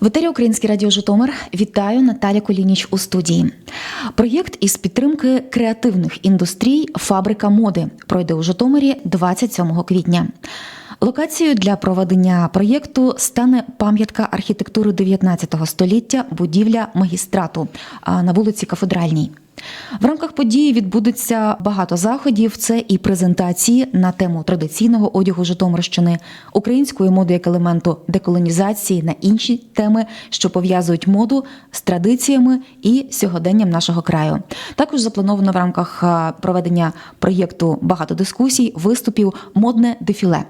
В етері Українське радіо Житомир вітаю Наталя Колініч у студії. Проєкт із підтримки креативних індустрій Фабрика моди пройде у Житомирі 27 квітня. Локацією для проведення проєкту стане пам'ятка архітектури 19 століття будівля магістрату на вулиці Кафедральній. В рамках події відбудеться багато заходів. Це і презентації на тему традиційного одягу Житомирщини, української моди як елементу деколонізації на інші теми, що пов'язують моду з традиціями і сьогоденням нашого краю. Також заплановано в рамках проведення проєкту багато дискусій, виступів, модне дефіле.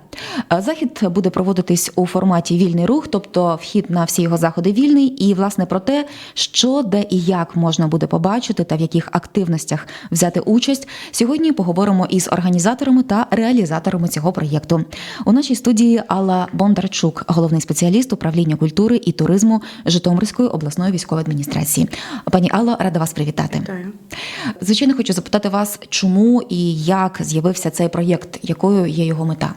Захід буде проводитись у форматі вільний рух, тобто вхід на всі його заходи вільний, і власне про те, що де і як можна буде побачити та в яких активностях взяти участь. Сьогодні поговоримо із організаторами та реалізаторами цього проєкту. У нашій студії Алла Бондарчук, головний спеціаліст управління культури і туризму Житомирської обласної військової адміністрації. Пані Алло, рада вас привітати. Вітаю. Звичайно, хочу запитати вас, чому і як з'явився цей проєкт, якою є його мета.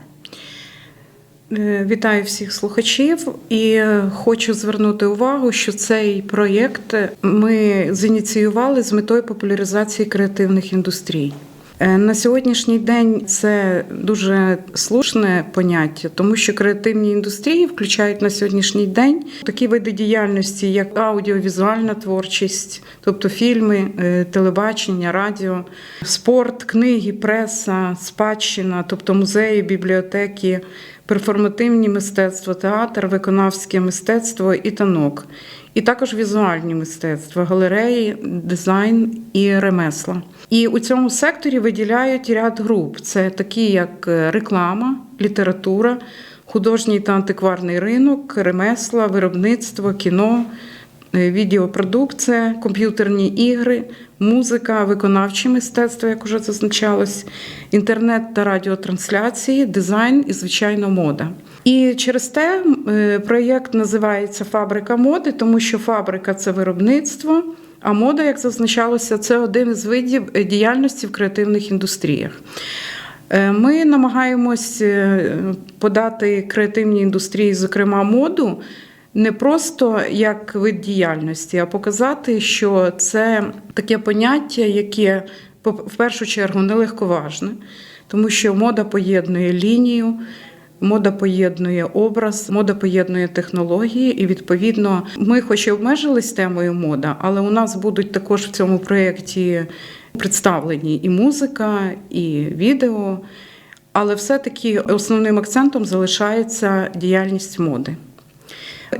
Е, Вітаю всіх слухачів і хочу звернути увагу, що цей проєкт ми зініціювали з метою популяризації креативних індустрій. Е, На сьогоднішній день це дуже слушне поняття, тому що креативні індустрії включають на сьогоднішній день такі види діяльності, як аудіовізуальна творчість, тобто фільми, е, телебачення, радіо, спорт, книги, преса, спадщина, тобто музеї, бібліотеки, перформативні мистецтва, театр, виконавське мистецтво і танок. І також візуальні мистецтва, галереї, дизайн і ремесла. І у цьому секторі виділяють ряд груп: це такі, як е, реклама, література, художній та антикварний ринок, ремесла, виробництво, кіно, відеопродукція, комп'ютерні ігри, музика, виконавче мистецтво, як уже зазначалось, інтернет та радіотрансляції, дизайн і, звичайно, мода. І через те е, проєкт називається Фабрика моди, тому що фабрика це виробництво, а мода, як зазначалося, це один із видів е, діяльності в креативних індустріях. Е, Ми намагаємось е, подати креативній індустрії, зокрема моду, не просто як вид діяльності, а показати, що це таке поняття, яке в першу чергу нелегковажне, тому що мода поєднує лінію. Мода поєднує образ, мода поєднує технології, і відповідно ми, хоч і обмежились темою мода, але у нас будуть також в цьому проєкті представлені і музика, і відео. Але все-таки основним акцентом залишається діяльність моди.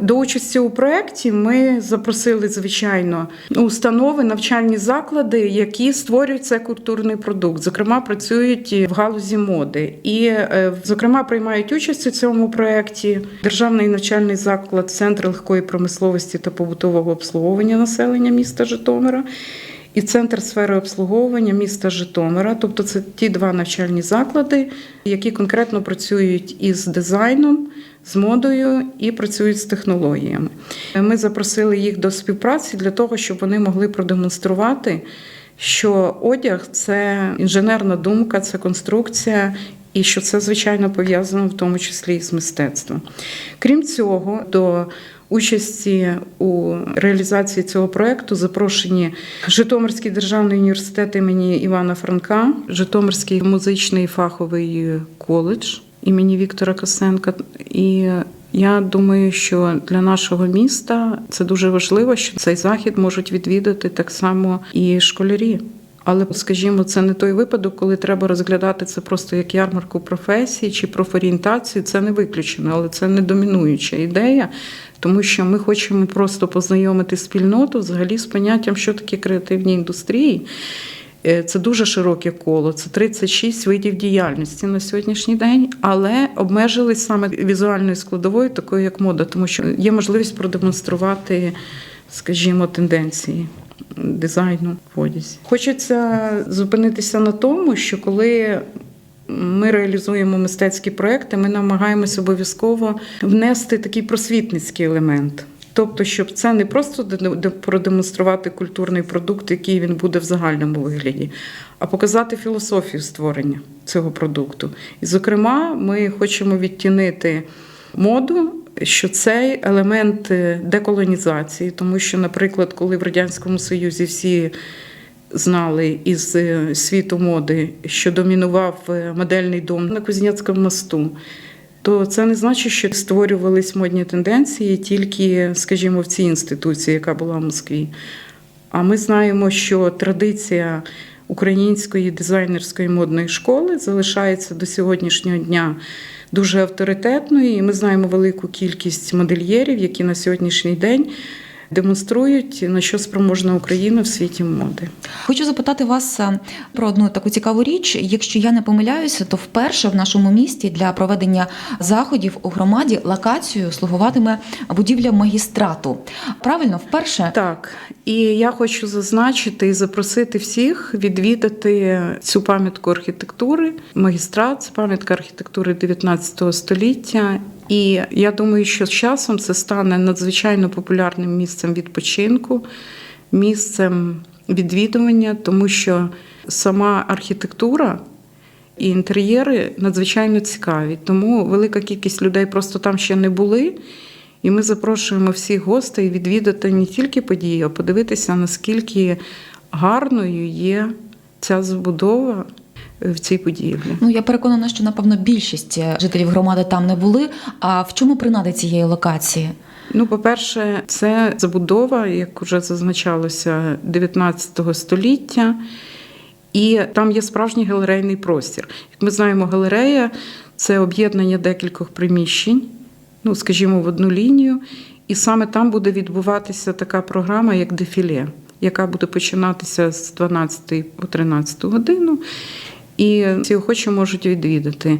До участі у проєкті ми запросили, звичайно, установи, навчальні заклади, які створюють цей культурний продукт, зокрема, працюють в галузі моди. І, е, зокрема, приймають участь у цьому проєкті Державний навчальний заклад, Центр легкої промисловості та побутового обслуговування населення міста Житомира. І центр сфери обслуговування міста Житомира, тобто це ті два навчальні заклади, які конкретно працюють із дизайном, з модою і працюють з технологіями. Ми запросили їх до співпраці для того, щоб вони могли продемонструвати, що одяг це інженерна думка, це конструкція. І що це звичайно пов'язано в тому числі і з мистецтвом. Крім цього, до участі у реалізації цього проекту запрошені Житомирський державний університет імені Івана Франка, Житомирський музичний фаховий коледж імені Віктора Косенка. І я думаю, що для нашого міста це дуже важливо, що цей захід можуть відвідати так само і школярі. Але, скажімо, це не той випадок, коли треба розглядати це просто як ярмарку професії чи профорієнтацію. Це не виключено, але це не домінуюча ідея, тому що ми хочемо просто познайомити спільноту взагалі з поняттям, що таке креативні індустрії. Е, Це дуже широке коло, це 36 видів діяльності на сьогоднішній день, але обмежились саме візуальною складовою, такою як мода, тому що є можливість продемонструвати, скажімо, тенденції дизайну в одязі. Хочеться зупинитися на тому, що коли ми реалізуємо мистецькі проекти, ми намагаємося обов'язково внести такий просвітницький елемент. Тобто, щоб це не просто де- де- продемонструвати культурний продукт, який він буде в загальному вигляді, а показати філософію створення цього продукту. І, зокрема, ми хочемо відтінити моду що цей елемент е, деколонізації, тому що, наприклад, коли в радянському союзі всі знали із е, світу моди, що домінував е, модельний дом на Кузнєцькому мосту. То це не значить, що створювались модні тенденції тільки, скажімо, в цій інституції, яка була в Москві. А ми знаємо, що традиція української дизайнерської модної школи залишається до сьогоднішнього дня дуже авторитетною, і ми знаємо велику кількість модельєрів, які на сьогоднішній день демонструють, на що спроможна Україна в світі моди. Хочу запитати вас е, про одну таку цікаву річ. Якщо я не помиляюся, то вперше в нашому місті для проведення заходів у громаді локацією слугуватиме будівля магістрату. Правильно, вперше Так, і я хочу зазначити і запросити всіх відвідати цю пам'ятку архітектури. Магістрат це пам'ятка архітектури 19 століття. І я думаю, що з часом це стане надзвичайно популярним місцем відпочинку, місцем відвідування, тому що сама архітектура і інтер'єри надзвичайно цікаві. Тому велика кількість людей просто там ще не були. І ми запрошуємо всіх гостей відвідати не тільки події, а подивитися, наскільки гарною є ця забудова в цій будівлі. ну я переконана, що напевно більшість жителів громади там не були. А в чому принада цієї локації? Ну, по-перше, це забудова, як вже зазначалося, 19 століття, і там є справжній галерейний простір. Як ми знаємо, галерея це об'єднання декількох приміщень, ну, скажімо, в одну лінію. І саме там буде відбуватися така програма, як дефіле, яка буде починатися з 12 по 13 годину. І ці охочі можуть відвідати.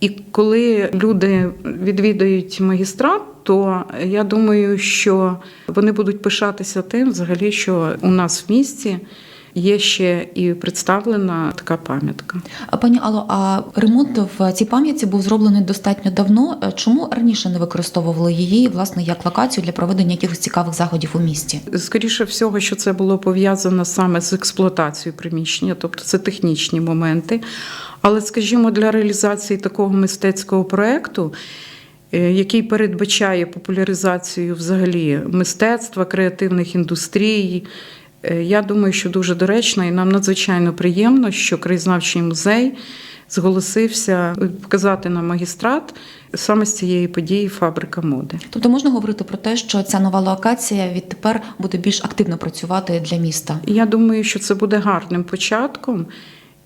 І коли люди відвідають магістрат, то я думаю, що вони будуть пишатися тим, взагалі, що у нас в місті є ще і представлена така пам'ятка. А, Пані Алло, а ремонт в цій пам'ятці був зроблений достатньо давно. Е, Чому раніше не використовували її власне як локацію для проведення якихось цікавих заходів у місті? Скоріше всього, що це було пов'язано саме з експлуатацією приміщення, тобто це технічні моменти. Але, скажімо, для реалізації такого мистецького проєкту, е, який передбачає популяризацію взагалі мистецтва, креативних індустрій, я думаю, що дуже доречно і нам надзвичайно приємно, що краєзнавчий музей зголосився показати нам магістрат саме з цієї події Фабрика моди. Тобто можна говорити про те, що ця нова локація відтепер буде більш активно працювати для міста. Я думаю, що це буде гарним початком.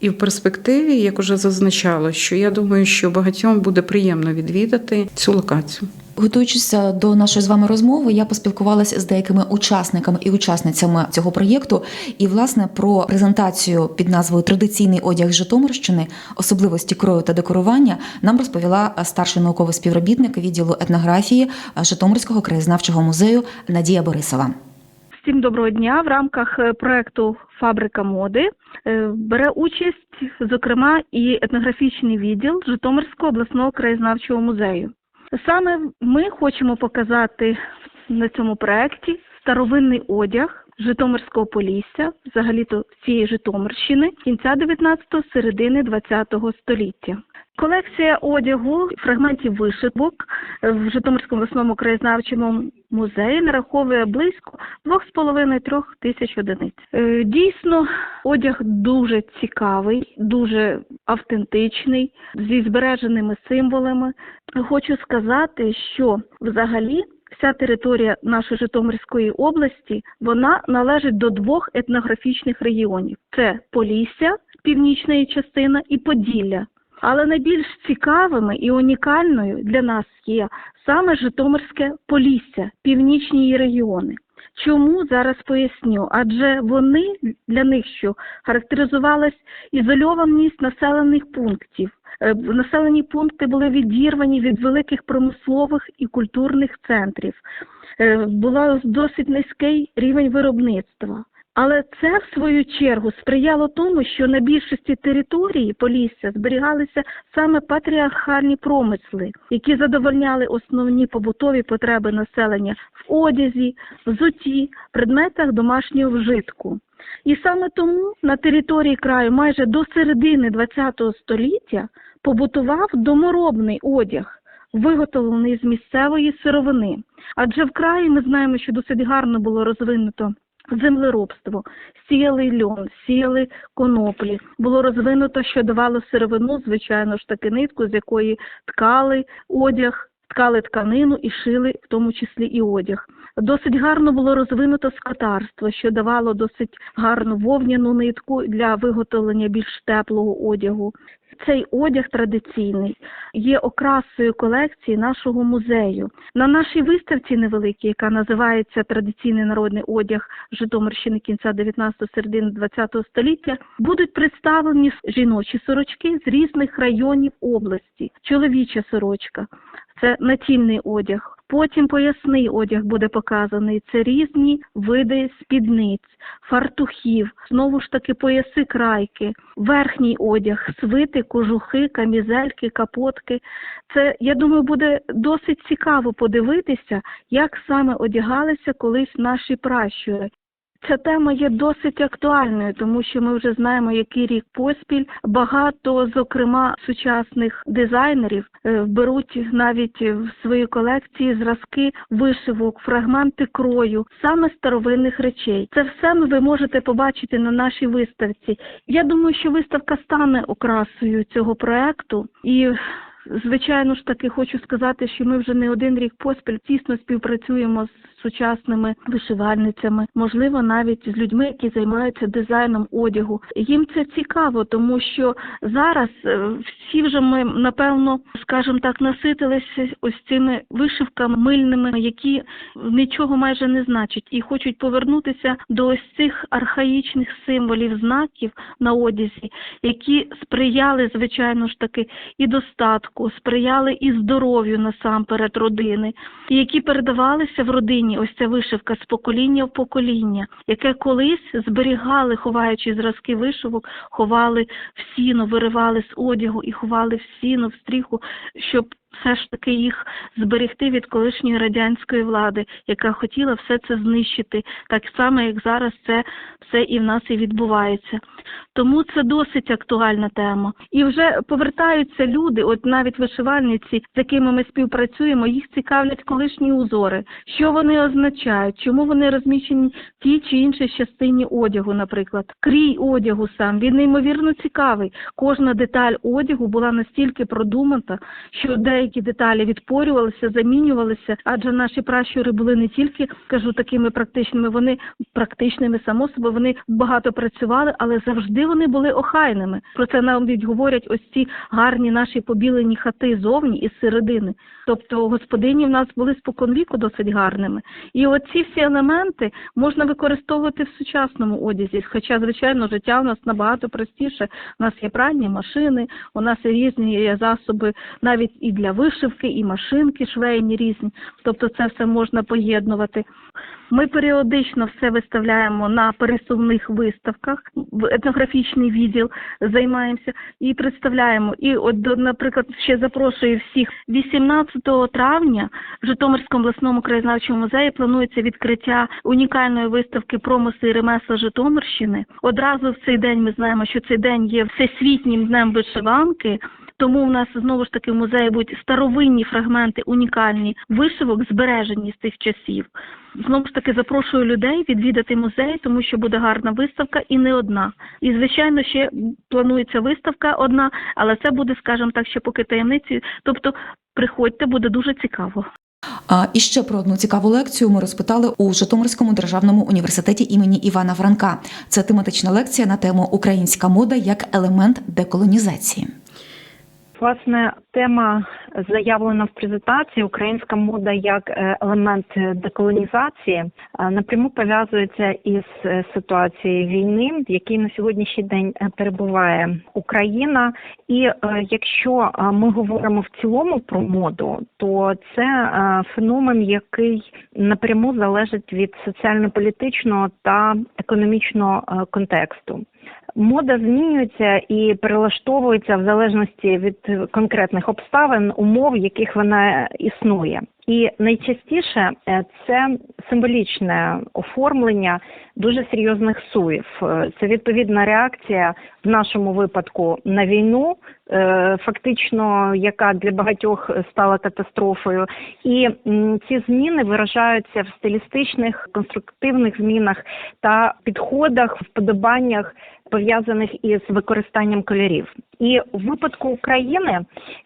І в перспективі, як уже зазначала, що я думаю, що багатьом буде приємно відвідати цю локацію. Готуючись до нашої з вами розмови, я поспілкувалася з деякими учасниками і учасницями цього проєкту. І власне про презентацію під назвою Традиційний одяг Житомирщини, особливості крою та декорування нам розповіла старший науковий співробітник відділу етнографії Житомирського краєзнавчого музею Надія Борисова. Всім доброго дня. В рамках е, проекту Фабрика моди е, бере участь, зокрема, і етнографічний відділ Житомирського обласного краєзнавчого музею. Саме ми хочемо показати на цьому проекті старовинний одяг Житомирського Полісся, взагалі-то всієї Житомирщини, кінця 19-го, середини 20-го століття. Колекція одягу, фрагментів вишиток е, в Житомирському обласному краєзнавчому музеї нараховує близько 2,5-3 тисяч одиниць. Е, Дійсно, одяг дуже цікавий, дуже автентичний, зі збереженими символами. Хочу сказати, що взагалі вся територія нашої Житомирської області вона належить до двох етнографічних регіонів: це Полісся, північна частина, і Поділля. Але найбільш цікавими і унікальною для нас є саме Житомирське Полісся, північні її регіони. Чому зараз поясню? Адже вони для них що характеризувалась ізольованість населених пунктів. Е, Населені пункти були відірвані від великих промислових і культурних центрів. Е, Була досить низький рівень виробництва. Але це, в свою чергу, сприяло тому, що на більшості території Полісся зберігалися саме патріархальні промисли, які задовольняли основні побутові потреби населення в одязі, взутті, предметах домашнього вжитку. І саме тому на території краю майже до середини ХХ століття побутував доморобний одяг. виготовлений з місцевої сировини. Адже в краї ми знаємо, що досить гарно було розвинуто землеробство, сіяли льон, сіяли коноплі. Було розвинуто, що давало сировину, звичайно ж таки нитку, з якої ткали одяг, ткали тканину і шили, в тому числі і одяг. Досить гарно було розвинуто скотарство, що давало досить гарну вовняну нитку для виготовлення більш теплого одягу. Цей одяг традиційний є окрасою колекції нашого музею. На нашій виставці невеликій, яка називається Традиційний народний одяг Житомирщини кінця 19 середини 20 століття, будуть представлені жіночі сорочки з різних районів області, чоловіча сорочка. Це натільний одяг. Потім поясний одяг буде показаний. Це різні види спідниць, фартухів, знову ж таки пояси крайки, верхній одяг, свити, кожухи, камізельки, капотки. Це, я думаю, буде досить цікаво подивитися, як саме одягалися колись наші пращури. Ця тема є досить актуальною, тому що ми вже знаємо, який рік поспіль багато, зокрема, сучасних дизайнерів е, беруть навіть в свої колекції зразки вишивок, фрагменти крою, саме старовинних речей. Це все ви можете побачити на нашій виставці. Я думаю, що виставка стане окрасою цього проекту і. Звичайно ж таки, хочу сказати, що ми вже не один рік поспіль тісно співпрацюємо з сучасними вишивальницями, можливо, навіть з людьми, які займаються дизайном одягу. Їм це цікаво, тому що зараз е, всі вже ми напевно, скажімо так, наситилися ось цими вишивками мильними, які нічого майже не значать, і хочуть повернутися до ось цих архаїчних символів, знаків на одязі, які сприяли, звичайно ж таки, і достатку, сприяли і здоров'ю насамперед родини, і які передавалися в родині, ось ця вишивка з покоління в покоління, яке колись зберігали, ховаючи зразки вишивок, ховали в сіно, виривали з одягу і ховали в сіно, в стріху, щоб все ж таки їх зберегти від колишньої радянської влади, яка хотіла все це знищити, так само як зараз це все і в нас і відбувається. Тому це досить актуальна тема. І вже повертаються люди, от навіть вишивальниці, з якими ми співпрацюємо, їх цікавлять колишні узори, що вони означають, чому вони розміщені в тій чи іншій частині одягу, наприклад. Крій одягу сам він неймовірно цікавий. Кожна деталь одягу була настільки продумана, що деякі деталі відпорювалися, замінювалися, адже наші пращури були не тільки кажу такими практичними, вони практичними само собою, вони багато працювали, але завжди вони були охайними. Про це навіть говорять ось ці гарні наші побілені хати зовні і середини. Тобто господині в нас були споконвіку досить гарними. І оці всі елементи можна використовувати в сучасному одязі. Хоча, звичайно, життя у нас набагато простіше. У нас є пральні машини, у нас є різні є засоби навіть і для вишивки, і машинки швейні різні. Тобто це все можна поєднувати. Ми періодично все виставляємо на пересувних виставках, в етнографічний відділ займаємося і представляємо. І от, наприклад, ще запрошую всіх 18 травня в Житомирському обласному краєзнавчому музеї планується відкриття унікальної виставки промисли і ремесла Житомирщини. Одразу в цей день ми знаємо, що цей день є всесвітнім днем вишиванки. Тому у нас знову ж таки в музеї будуть старовинні фрагменти, унікальні вишивок, збережені з тих часів. Знову ж таки запрошую людей відвідати музей, тому що буде гарна виставка і не одна. І звичайно, ще планується виставка одна, але це буде, скажімо так, ще поки таємниці. Тобто, приходьте, буде дуже цікаво. А, І ще про одну цікаву лекцію ми розпитали у Житомирському державному університеті імені Івана Франка. Це тематична лекція на тему Українська мода як елемент деколонізації. Власне, тема заявлена в презентації Українська мода як е, елемент деколонізації е, напряму пов'язується із е, ситуацією війни, в якій на сьогоднішній день перебуває Україна. І якщо ми говоримо в цілому про моду, то це феномен, який напряму залежить від соціально-політичного та економічного контексту. Мода змінюється і перелаштовується в залежності від конкретних обставин, умов, в яких вона існує. І найчастіше е, це символічне оформлення дуже серйозних суїв. Е, Це відповідна реакція в нашому випадку на війну, е, фактично, яка для багатьох стала катастрофою. І ці зміни виражаються в стилістичних конструктивних змінах та підходах, вподобаннях пов'язаних із використанням кольорів. І в випадку України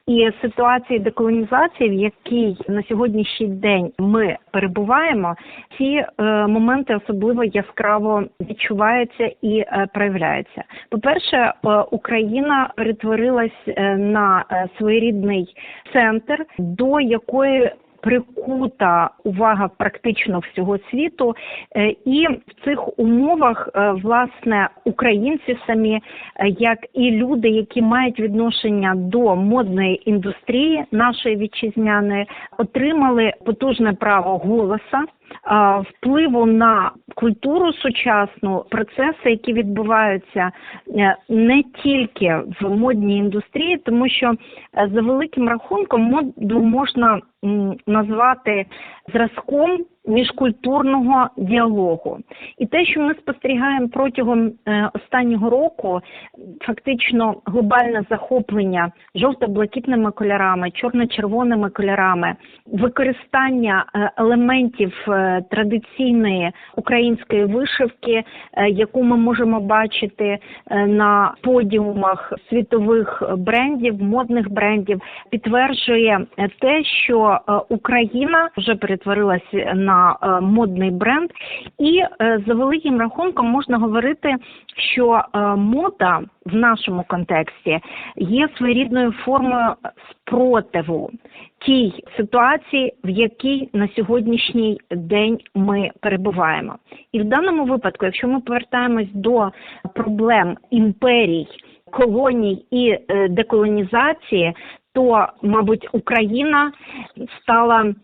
і ситуації деколонізації, в якій на сьогоднішній день ми перебуваємо, ці е, моменти особливо яскраво відчуваються і е, проявляються. По-перше, е, Україна перетворилась на своєрідний центр, до якої прикута увага практично всього світу, Е, і в цих умовах е, власне українці самі, е, як і люди, які мають відношення до модної індустрії нашої вітчизняної, отримали потужне право голоса. Впливу на культуру сучасну, процеси, які відбуваються не тільки в модній індустрії, тому що за великим рахунком моду можна назвати зразком міжкультурного діалогу. І те, що ми спостерігаємо протягом е, останнього року, фактично глобальне захоплення жовто-блакитними кольорами, чорно-червоними кольорами, використання е, елементів е, традиційної української вишивки, яку ми можемо бачити на подіумах світових брендів, модних брендів, підтверджує те, що е, Україна вже перетворилась на е, модний бренд, і е, за великим рахунком можна говорити, що мода в нашому контексті є своєрідною формою спротиву тій ситуації, в якій на сьогоднішній день ми перебуваємо. І в даному випадку, якщо ми повертаємось до проблем імперій, колоній і деколонізації, то, мабуть, Україна стала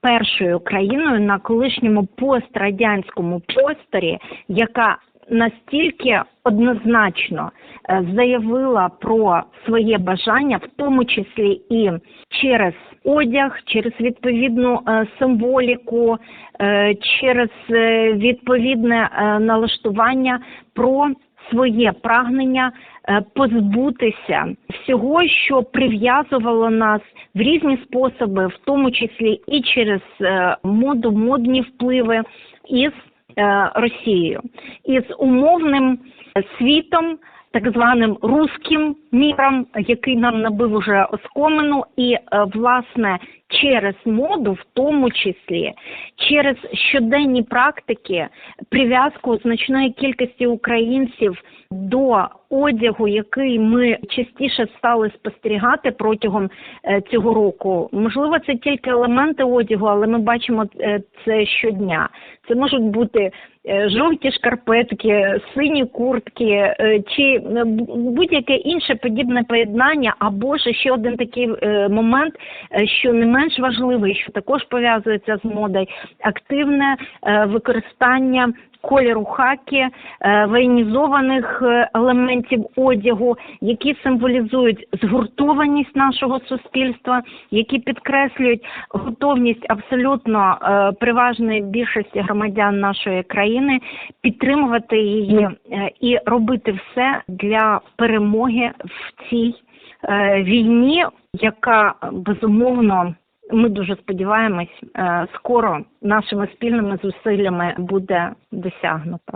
першою країною на колишньому пострадянському просторі, яка настільки однозначно е, заявила про своє бажання, в тому числі і через одяг, через відповідну е, символіку, е, через відповідне налаштування про своє прагнення позбутися всього, що прив'язувало нас в різні способи, в тому числі і через е, моду, модні впливи із е, Росією, із умовним світом. Так званим руським міром, який нам набив уже оскомину, і е, власне через моду, в тому числі через щоденні практики, прив'язку значної кількості українців до одягу, який ми частіше стали спостерігати протягом е, цього року. Можливо, це тільки елементи одягу, але ми бачимо е, це щодня. Це можуть бути жовті шкарпетки, сині куртки е, чи е, будь-яке інше подібне поєднання, або ж ще один такий е, момент, е, що не менш важливий, що також пов'язується з модою, активне е, використання кольору хакі, е, воєнізованих е, елементів одягу, які символізують згуртованість нашого суспільства, які підкреслюють готовність абсолютно е, переважної більшості громадян нашої країни підтримувати її і робити все для перемоги в цій війні, яка безумовно. Ми дуже сподіваємось, е, скоро нашими спільними зусиллями буде досягнуто.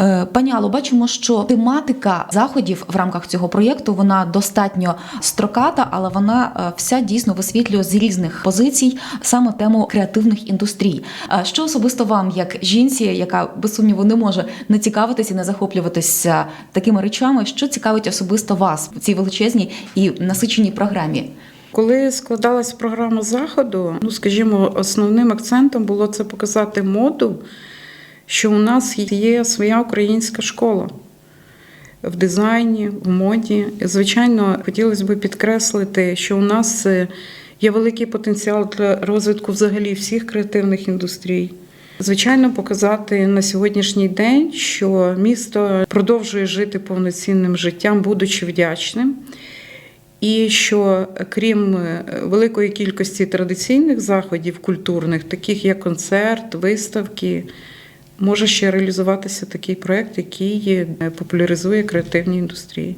Е, Пані Алло, бачимо, що тематика заходів в рамках цього проєкту вона достатньо строката, але вона е, вся дійсно висвітлює з різних позицій саме тему креативних індустрій. Що особисто вам, як жінці, яка без сумніву не може не цікавитися, не захоплюватися такими речами, що цікавить особисто вас в цій величезній і насиченій програмі? Коли складалась програма заходу, ну скажімо, основним акцентом було це показати моду, що у нас є своя українська школа в дизайні, в моді. Звичайно, хотілося б підкреслити, що у нас е, є великий потенціал для розвитку взагалі всіх креативних індустрій. Звичайно, показати на сьогоднішній день, що місто продовжує жити повноцінним життям, будучи вдячним. І що крім е, великої кількості традиційних заходів культурних, таких як концерт, виставки, може ще реалізуватися такий проект, який е, популяризує креативні індустрії.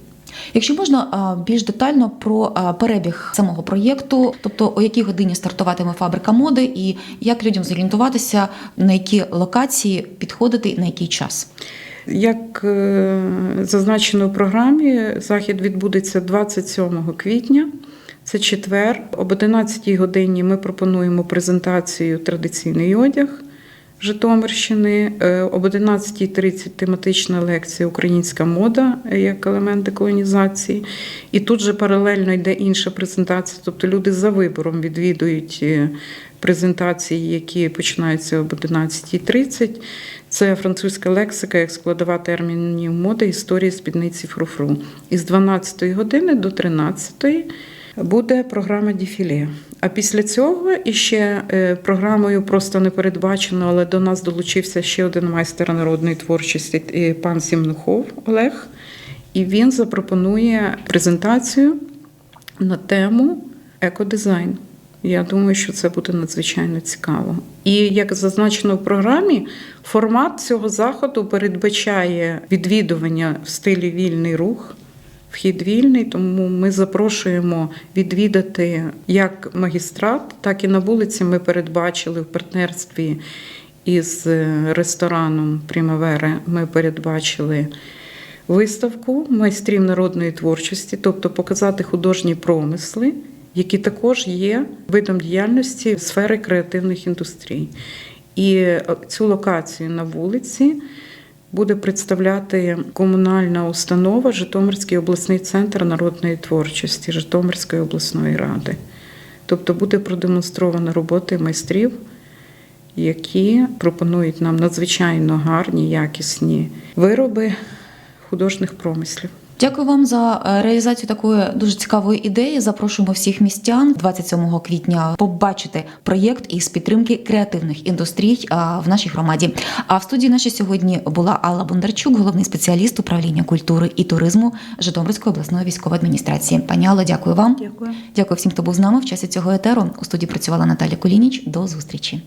Якщо можна більш детально про перебіг самого проєкту, тобто о якій годині стартуватиме фабрика моди, і як людям зорієнтуватися, на які локації підходити, на який час. Як е, зазначено в програмі, захід відбудеться 27 квітня. Це четвер. Об 11 годині ми пропонуємо презентацію традиційний одяг Житомирщини. Е, Об 11.30 тематична лекція Українська мода як елемент деколонізації. І тут же паралельно йде інша презентація. Тобто люди за вибором відвідують е, презентації, які починаються об 11.30. Це французька лексика, як складова термінів моди, історії спідниці фруфру. Із 12 години до 13 буде програма Дефіле. А після цього іще е, програмою просто не передбачено, але до нас долучився ще один майстер народної творчості, е, пан Сімнухов Олег. І він запропонує презентацію на тему екодизайн. Я думаю, що це буде надзвичайно цікаво. І як зазначено в програмі, формат цього заходу передбачає відвідування в стилі вільний рух. Вхід вільний, тому ми запрошуємо відвідати як магістрат, так і на вулиці. Ми передбачили в партнерстві із е, рестораном Примавера. Ми передбачили виставку майстрів народної творчості, тобто показати художні промисли, які також є видом діяльності сфери креативних індустрій. І е, цю локацію на вулиці буде представляти комунальна установа Житомирський обласний центр народної творчості Житомирської обласної ради. Тобто буде продемонстрована роботи майстрів, які пропонують нам надзвичайно гарні, якісні вироби художніх промислів. Дякую вам за е, реалізацію такої дуже цікавої ідеї. Запрошуємо всіх містян 27 квітня побачити проєкт із підтримки креативних індустрій в нашій громаді. А в студії нашій сьогодні була Алла Бондарчук, головний спеціаліст управління культури і туризму Житомирської обласної військової адміністрації. Пані Алло, дякую вам. Дякую. Дякую всім, хто був з нами в часі цього етеру. У студії працювала Наталя Колініч. До зустрічі.